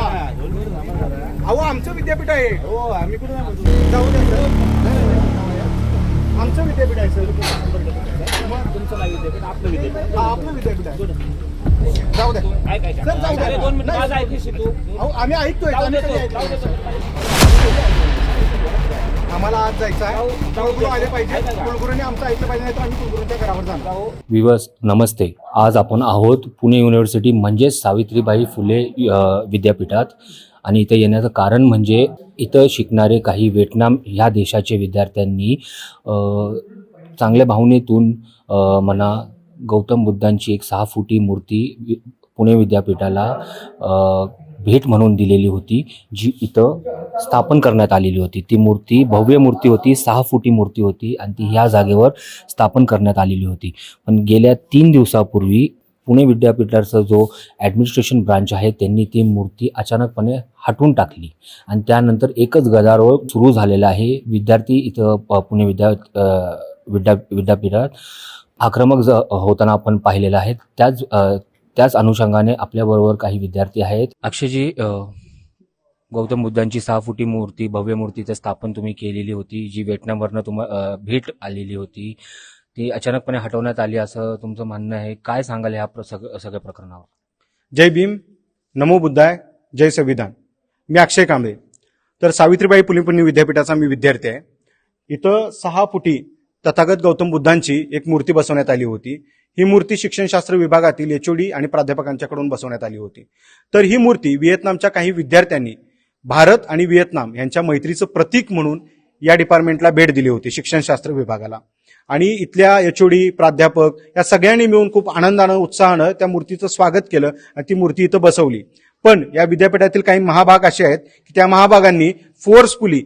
अहो आमचं विद्यापीठ आहे. हो आम्ही कुठे जाऊ द्या सर आमचं विद्यापीठ आहे सर. तुमचं विद्यापीठ आपलं विद्यापीठ. आपलं विद्यापीठ आहे. जाऊ द्या. सर जाऊ द्या. आम्ही ऐकतोय. आम्हाला आज जायचं आहे. आले पाहिजे. आमचं ऐकलं पाहिजे नाही तर आम्ही कुलगुरूंच्या घरावर जाणार. विवस नमस्ते. आज आपण आहोत पुणे युनिव्हर्सिटी म्हणजेच सावित्रीबाई फुले विद्यापीठात. आणि इथं येण्याचं कारण म्हणजे इथं शिकणारे काही व्हिएटनाम ह्या देशाचे विद्यार्थ्यांनी चांगल्या भावनेतून म्हणा गौतम बुद्धांची एक सहा फुटी मूर्ती वि- पुणे विद्यापीठाला भेट म्हणून दिलेली होती जी इथं स्थापन करण्यात आलेली होती. ती मूर्ती भव्य मूर्ती होती सहा फुटी मूर्ती होती आणि ती ह्या जागेवर स्थापन करण्यात आलेली होती. पण गेल्या तीन दिवसापूर्वी पुणे विद्यापीठाचा जो ॲडमिनिस्ट्रेशन ब्रांच आहे त्यांनी ती मूर्ती अचानकपणे हटवून टाकली. आणि त्यानंतर एकच गदारोळ सुरू झालेला आहे. विद्यार्थी इथं प- पुणे विद्या विद्या विद्यापीठात आक्रमक ज होताना आपण पाहिलेलं आहे. त्याच त्याच अनुषंगाने आपल्याबरोबर काही विद्यार्थी आहेत. अक्षयजी अ, गौतम बुद्धांची सहा फुटी मूर्ती भव्य मूर्तीचं स्थापन तुम्ही केलेली होती जी व्हिएटनामवरनं तुम भेट आलेली होती ती अचानकपणे हटवण्यात आली असं तुमचं म्हणणं आहे. काय सांगाल ह्या प्र- सग- सगळ्या प्रकरणावर? जय भीम. नमो बुद्धाय. जय संविधान. मी अक्षय कांबळे. तर सावित्रीबाई फुले पुणे विद्यापीठाचा मी विद्यार्थी आहे. इथं सहा फुटी तथागत गौतम बुद्धांची एक मूर्ती बसवण्यात आली होती. ही मूर्ती शिक्षणशास्त्र विभागातील एचओडी आणि प्राध्यापकांच्याकडून बसवण्यात आली होती. तर ही मूर्ती व्हिएतनामच्या काही विद्यार्थ्यांनी भारत आणि व्हिएतनाम यांच्या मैत्रीचं प्रतीक म्हणून या डिपार्टमेंटला भेट दिली होती शिक्षणशास्त्र विभागाला. आणि इथल्या एचओडी प्राध्यापक या सगळ्यांनी मिळून खूप आनंदानं उत्साहानं त्या मूर्तीचं स्वागत केलं आणि ती मूर्ती इथं बसवली. पण या विद्यापीठातील काही महाभाग असे आहेत की त्या महाभागांनी फोर्सफुली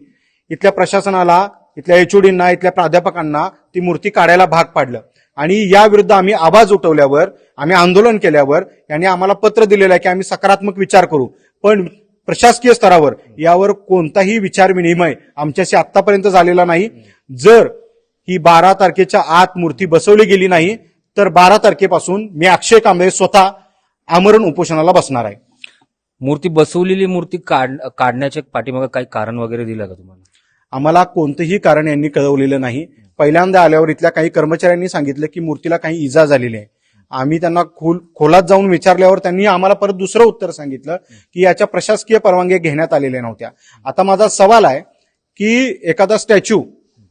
इथल्या प्रशासनाला इथल्या एचओडींना इथल्या प्राध्यापकांना ती मूर्ती काढायला भाग पाडलं. आणि या विरुद्ध आम्ही आवाज उठवल्यावर आम्ही आंदोलन केल्यावर यांनी आम्हाला पत्र दिलेलं आहे की आम्ही सकारात्मक विचार करू. पण प्रशासकीय स्तरावर यावर कोणताही विचार विनिमय आमच्याशी आतापर्यंत झालेला नाही. जर ही बारा तारखेच्या आत मूर्ती बसवली गेली नाही तर बारा तारखेपासून मी अक्षय कांबळे स्वतः आमरण उपोषणाला बसणार आहे. मूर्ती बसवलेली मूर्ती काढ काढण्याच्या पाठीमागे काही कारण वगैरे दिलं का तुम्हाला? आम्हाला कोणतंही कारण यांनी कळवलेलं नाही. पहिल्यांदा आल्यावर इथल्या काही कर्मचाऱ्यांनी सांगितलं की मूर्तीला काही इजा झालेली आहे. आम्ही त्यांना खोल खोलात जाऊन विचारल्यावर त्यांनी आम्हाला परत दुसरं उत्तर सांगितलं की याच्या प्रशासकीय परवानगी घेण्यात आलेल्या नव्हत्या. आता माझा सवाल आहे की एखादा स्टॅच्यू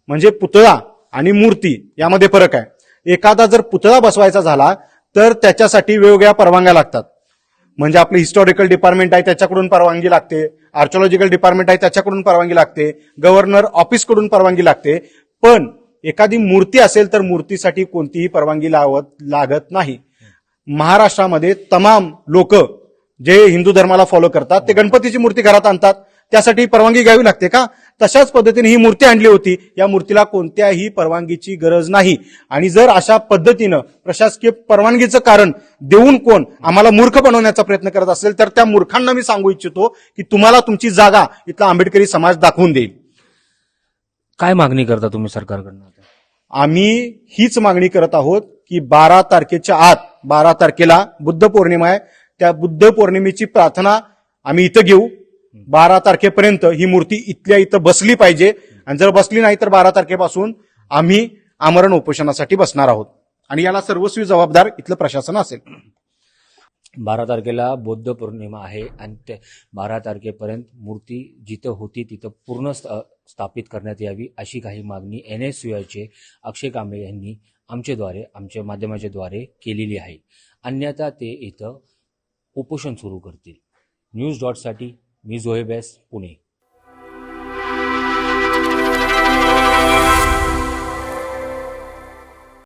म्हणजे पुतळा आणि मूर्ती यामध्ये फरक आहे. एखादा जर पुतळा बसवायचा झाला तर त्याच्यासाठी वेगवेगळ्या परवानग्या लागतात. म्हणजे आपलं हिस्टॉरिकल डिपार्टमेंट आहे त्याच्याकडून परवानगी लागते. आर्किओलॉजिकल डिपार्टमेंट आहे त्याच्याकडून परवानगी लागते. गव्हर्नर ऑफिसकडून परवानगी लागते. पण एखादी मूर्ती असेल तर मूर्तीसाठी कोणतीही परवानगी लावत लागत नाही. महाराष्ट्रामध्ये तमाम लोक जे हिंदू धर्माला फॉलो करतात ते गणपतीची मूर्ती घरात आणतात. त्यासाठी परवानगी घ्यावी लागते का? तशाच पद्धतीने ही मूर्ती आणली होती. या मूर्तीला कोणत्याही परवानगीची गरज नाही. आणि जर अशा पद्धतीनं प्रशासकीय परवानगीचं कारण देऊन कोण आम्हाला मूर्ख बनवण्याचा प्रयत्न करत असेल तर त्या मूर्खांना मी सांगू इच्छितो की तुम्हाला तुमची जागा इथला आंबेडकरी समाज दाखवून देईल. काय मागणी करता तुम्ही सरकारकडनं? आम्ही हीच मागणी करत आहोत की बारा तारखेच्या आत बारा तारखेला बुद्ध पौर्णिमा आहे. त्या बुद्ध पौर्णिमेची प्रार्थना आम्ही इथं घेऊ. बारा तारखेपर्यंत ही मूर्ती इथल्या इथं बसली पाहिजे. आणि जर बसली नाही तर बारा तारखेपासून आम्ही आमरण उपोषणासाठी बसणार आहोत. आणि याला सर्वस्वी जबाबदार इथलं प्रशासन असेल. बारा तारखेला बौद्ध पौर्णिमा आहे आणि ते बारा तारखेपर्यंत मूर्ती जिथं होती तिथं पूर्ण स्त- स्थापित करण्यात यावी अशी काही मागणी एन एस चे अक्षय कांबळे यांनी आमच्याद्वारे आमच्या माध्यमाच्या द्वारे केलेली आहे. अन्यथा ते इथं उपोषण सुरू करतील. न्यूज डॉटसाठी मी जोहेबॅस पुणे.